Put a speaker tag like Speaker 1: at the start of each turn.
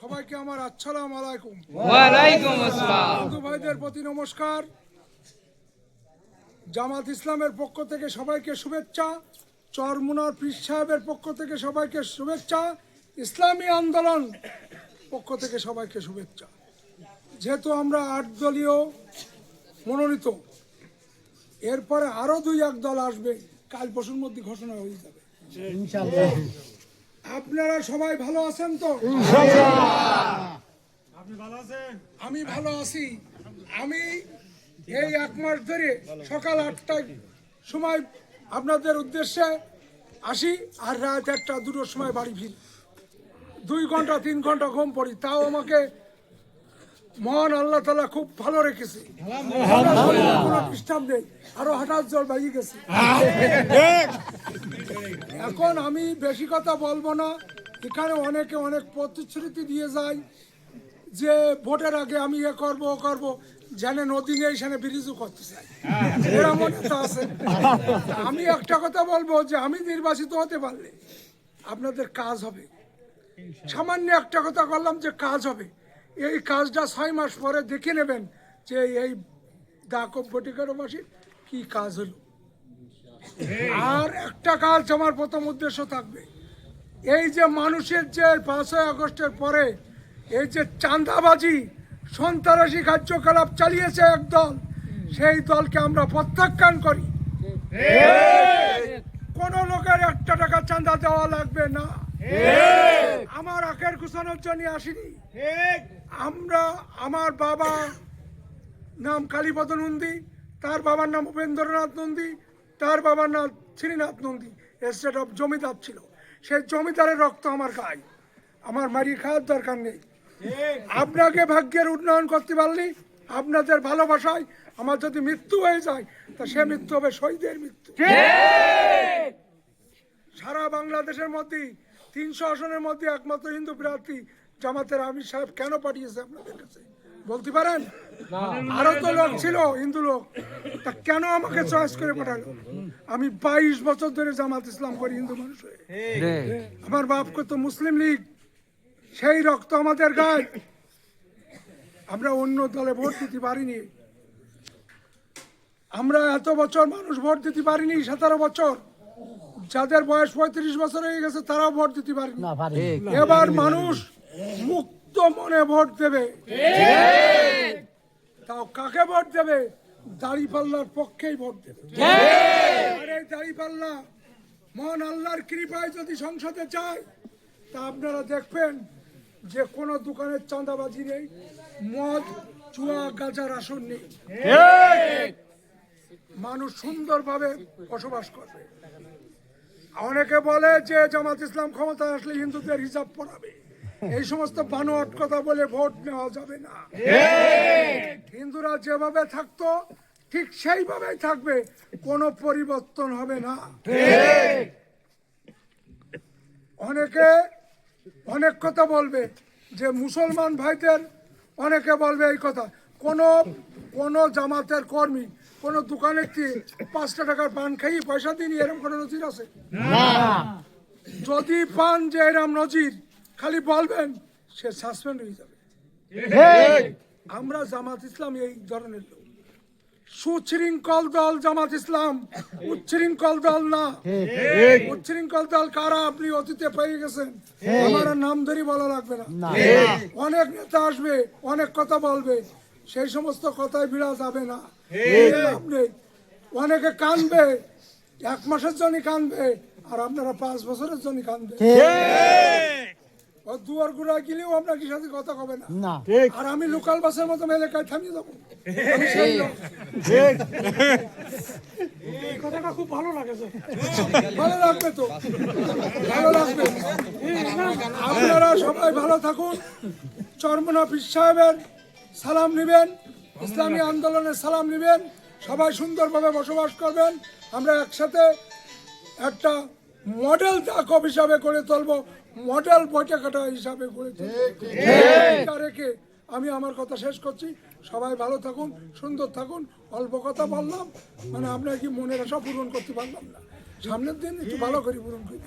Speaker 1: সবাইকে আমার আসসালাম আলাইকুম।
Speaker 2: ওয়ালাইকুম আসসালাম।
Speaker 1: বন্ধু ভাইদের প্রতি নমস্কার। জামাত ইসলামের পক্ষ থেকে সবাইকে শুভেচ্ছা চরমুনার পীর সাহেবের পক্ষ থেকে সবাইকে শুভেচ্ছা ইসলামী আন্দোলন পক্ষ থেকে সবাইকে শুভেচ্ছা। যেহেতু আমরা আট দলীয় মনোনীত এরপরে আরও দুই এক দল আসবে কাল পরশুর মধ্যে ঘোষণা হয়ে যাবে। আপনারা সবাই ভালো আছেন তো? আমি ভালো আছি। আমি এই এক মাস ধরে সকাল আটটায় সময় আপনাদের উদ্দেশ্যে আসি আর রাত একটা দুটোর সময় বাড়ি ফিরি। দুই ঘণ্টা তিন ঘণ্টা ঘুম পড়ি। তাও আমাকে মহান আল্লাহ তালা খুব ভালো রেখেছে। কোনো ডিস্টার্ব নেই আরও হঠাৎ জল বাড়িয়ে গেছে। এখন আমি বেশি কথা বলব না এখানে অনেকে অনেক প্রতিশ্রুতি দিয়ে যায় যে ভোটের আগে আমি এ করব ও করব জানে নদী নেই সেখানে ব্রিজও করতে চাই মনে তো আছে। আমি একটা কথা বলব যে আমি নির্বাচিত হতে পারলে আপনাদের কাজ হবে। সামান্য একটা কথা বললাম যে কাজ হবে। এই কাজটা ছয় মাস পরে দেখে নেবেন যে এই দাকব বটিকারবাসীর কি কাজ হলো। আর একটা কাজ আমার প্রথম উদ্দেশ্য থাকবে। এই যে মানুষের যে পাঁচই আগস্টের পরে এই যে চাঁদাবাজি সন্ত্রাসী কার্যকলাপ চালিয়েছে একদল সেই দলকে আমরা প্রত্যাখ্যান করি। কোন লোকের একটা টাকা চাঁদা দেওয়া লাগবে না। আমার আখের ঘুষানোর জন্য আসিনি। আমরা, আমার বাবা নাম কালীপদ নন্দী, তার বাবার নাম উপেন্দ্রনাথ নন্দী, তার বাবার নাম শ্রীনাথ নন্দী। এস্টেট অফ জমিদার ছিল। সেই জমিদারের রক্ত আমার গায়ে। আমার মারি খাওয়ার দরকার নেই। আপনাকে ভাগ্যের উন্নয়ন করতে পারলি আপনাদের ভালোবাসায় আমার যদি মৃত্যু হয়ে যায়, তা সে মৃত্যু হবে শহীদের মৃত্যু। সারা বাংলাদেশের মধ্যে তিনশো আসনের মধ্যে একমাত্র হিন্দু প্রার্থী জামাতের আমির সাহেব কেন পাঠিয়েছে আপনাদের কাছে? বলতে পারেন? আরও তো লোক ছিল হিন্দু লোক। তা কেন আমাকে চয়েস করে পাঠালো? আমি বাইশ বছর ধরে জামাত ইসলাম করি হিন্দু মানুষ হয়ে। আমার বাপ তো মুসলিম লীগ সেই রক্ত আমাদের গায়ে। আমরা অন্য দলে ভোট দিতে পারিনি। আমরা এত বছর মানুষ ভোট দিতে পারিনি সতেরো বছর। যাদের বয়স পঁয়ত্রিশ বছর হয়ে গেছে তারাও ভোট দিতে পারেনি। এবার মানুষ মুক্ত মনে ভোট দেবে। তাও কাকে ভোট দেবে? দাড়িপাল্লার পক্ষেই ভোট দেবে। আরে দাড়িপাল্লা মহান আল্লাহর কৃপায় যদি সংসদে যায়, তা আপনারা দেখবেন যে কোনো দোকানের চাঁদাবাজি নেই, মদ, চুয়া, গাজার আসন নেই। মানুষ সুন্দরভাবে বসবাস করবে। অনেকে বলে যে জামাত ইসলাম ক্ষমতা আসলে হিন্দুদের হিসাব পড়াবে এই সমস্ত বানোয়াট কথা বলে ভোট নেওয়া যাবে না। হিন্দুরা যেভাবে থাকতো ঠিক সেইভাবেই থাকবে কোনো পরিবর্তন হবে না। অনেকে অনেক কথা বলবে যে মুসলমান ভাইদের অনেকে বলবে এই কথা কোন কোন জামাতের কর্মী কোন দোকানে পাঁচটা টাকার পান খাইয়ে পয়সা দিনই এরকম কোনো নজির আছে? যদি পান যে এরম নজির খালি বলবেন সে সাসপেন্ড হয়ে যাবে। আমরা জামাত ইসলাম এই ধরনের লোক। সুশৃঙ্খল দল জামাত ইসলাম উচ্ছৃঙ্খল দল না। উচ্ছৃঙ্খল দল কারা? আপনি অতীতে পেয়ে গেছেন। আমার নাম ধরে বলা লাগবে না। অনেক নেতা আসবে অনেক কথা বলবে। সেই সমস্ত কথায় বিড়া যাবে না। নেই। অনেকে কানবে এক মাসের জন্য কানবে আর আপনারা পাঁচ বছরের জন্য কানবে। দুয়ার গুড়া গেলেও আপনার সাথে কথা কবে না?
Speaker 3: না।
Speaker 1: আর আমি লোকাল বাসের মতো এলাকায় থামিয়ে দেবো। কথাটা খুব ভালো লাগেছে ভালো লাগবে তো? ভালো লাগবে। আপনারা সবাই ভালো থাকুন। চরমনা পীর সাহেবের সালাম নেবেন। ইসলামী আন্দোলনের সালাম নেবেন। সবাই সুন্দরভাবে বসবাস করবেন। আমরা একসাথে একটা মডেল দাকব হিসাবে করে তুলবো। মডেল বৈঠকাটা হিসাবে করে তুলবো রেখে আমি আমার কথা শেষ করছি। সবাই ভালো থাকুন সুন্দর থাকুন অল্প কথা বললাম। মানে আপনার কি মনের আশা পূরণ করতে পারলাম না। সামনের দিন একটু ভালো করে পূরণ করি।